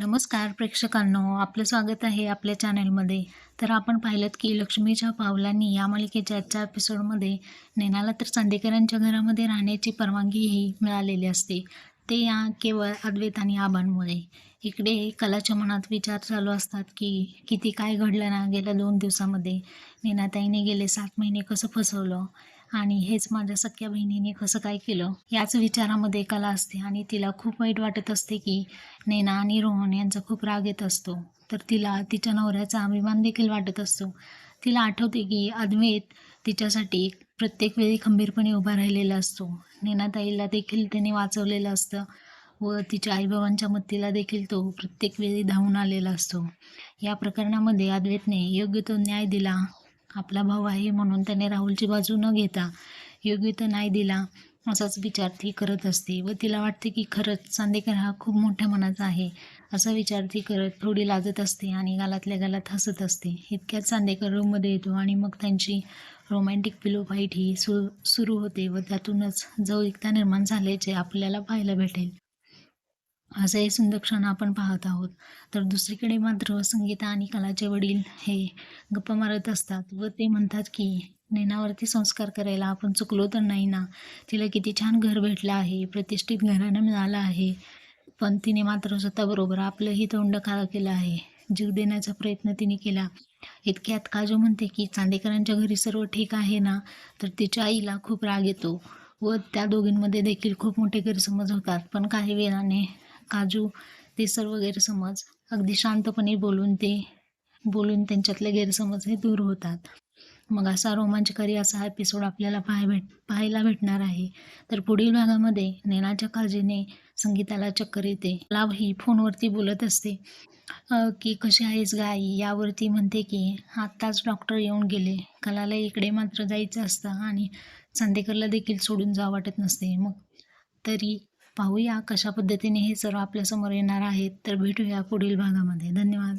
नमस्कार प्रेक्षकांनो आपलं स्वागत आहे आपल्या चॅनलमध्ये तर आपण पाहिलं की लक्ष्मीच्या पावलांनी या मालिकेच्या आजच्या एपिसोडमध्ये नैनाला तर चांदेकरांच्या घरामध्ये राहण्याची परवानगीही मिळालेली असते. ते या केवळ अद्वैत आणि आबांमुळे. इकडे कलाच्या मनात विचार चालू असतात की किती काय घडलं ना गेल्या दोन दिवसामध्ये. नेनाताईने गेले सात महिने कसं फसवलं? आणि हेच माझ्या सख्या बहिणीने कसं काय केलं? याच विचारामध्ये कला असते आणि तिला खूप वाईट वाटत असते की नैना आणि रोहन यांचा खूप राग येत असतो. तर तिला तिच्या नवऱ्याचा अभिमान देखील वाटत असतो. तिला आठवते की अद्वैत तिच्यासाठी प्रत्येक वेळी खंबीरपणे उभा राहिलेला असतो. नेनाताईला देखील त्याने वाचवलेलं असतं व तिच्या आईबाबांच्या मदतीला देखील तो प्रत्येक वेळी धावून आलेला असतो. या प्रकरणामध्ये अद्वैतने योग्य तो न्याय दिला. आपला भाऊ आहे म्हणून त्याने राहुलची बाजू न घेता योग्य तो न्याय दिला असाच विचार ती करत असते व तिला वाटते की खरंच चांदेकर हा खूप मोठ्या मनाचा आहे असा विचार ती करत थोडी लाजत असते आणि गालातल्या गालात हसत असते. इतक्यात चांदेकर रूममध्ये येतो आणि मग त्यांची रोमॅन्टिक पिलो फाईट ही सु सुरू होते व त्यातूनच जवळिकता निर्माण झाल्याचे आपल्याला पाहायला भेटेल. असे सुंदर क्षण आपण पाहत आहोत. तर दुसरीकडे मात्र संगीता आणि कलाचे वडील हे गप्पा मारत असतात व ते म्हणतात की नैनावरती संस्कार करायला आपण चुकलो तर नाही ना? तिला किती छान घर भेटलं आहे प्रतिष्ठित घराणं मिळालं आहे पण तिने मात्र स्वतःबरोबर आपलंही तोंड काळं केलं आहे. जीव देण्याचा प्रयत्न तिने केला. इतक्यात काजू म्हणते की चांदेकरांच्या घरी सर्व ठीक आहे ना? तर तिच्या आईला खूप राग येतो व त्या दोघींमध्ये देखील खूप मोठे गैरसमज होतात. पण काही वेळाने काजू ते सर्व गैरसमज अगदी शांतपणे बोलून ते बोलून त्यांच्यातले गैरसमज हे दूर होतात. मग असा रोमांचकारी असा एपिसोड आपल्याला पाहाय भेट पाहायला भेटणार आहे. तर पुढील भागामध्ये नैनाच्या काळजीने संगीताला चक्कर येते. लाभ ही फोनवरती बोलत असते. की कशी आहेस गाई? यावरती म्हणते की आत्ताच डॉक्टर येऊन गेले. कलाला इकडे मात्र जायचं असतं आणि चांदेकरला देखील सोडून जावं वाटत नसते. मग तरी पाहूया कशा पद्धतीने हे सर्व आपल्यासमोर येणार आहेत. तर भेटूया पुढील भागामध्ये. धन्यवाद.